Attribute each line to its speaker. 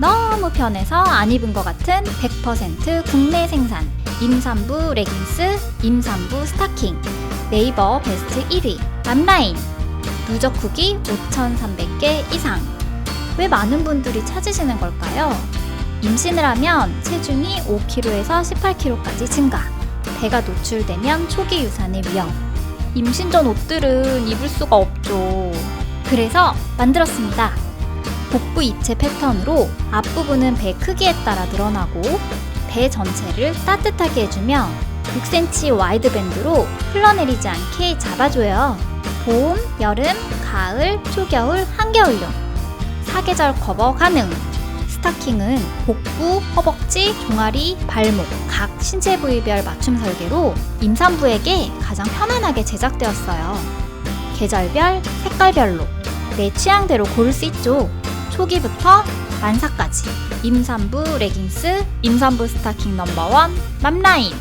Speaker 1: 너무 편해서 안 입은 것 같은 100% 국내 생산. 임산부 레깅스, 임산부 스타킹. 네이버 베스트 1위. 맘라인. 누적 후기 5,300개 이상. 왜 많은 분들이 찾으시는 걸까요? 임신을 하면 체중이 5kg에서 18kg까지 증가. 배가 노출되면 초기 유산의 위험. 임신 전 옷들은 입을 수가 없죠. 그래서 만들었습니다 복부 입체 패턴으로 앞부분은 배 크기에 따라 늘어나고 배 전체를 따뜻하게 해주며 6cm 와이드 밴드로 흘러내리지 않게 잡아줘요. 봄, 여름, 가을, 초겨울, 한겨울용 사계절 커버 가능. 스타킹은 복부, 허벅지, 종아리, 발목 각 신체 부위별 맞춤 설계로 임산부에게 가장 편안하게 제작되었어요. 계절별, 색깔별로 내 취향대로 고를 수 있죠. 초기부터 만사까지. 임산부 레깅스, 임산부 스타킹 넘버원 맘라인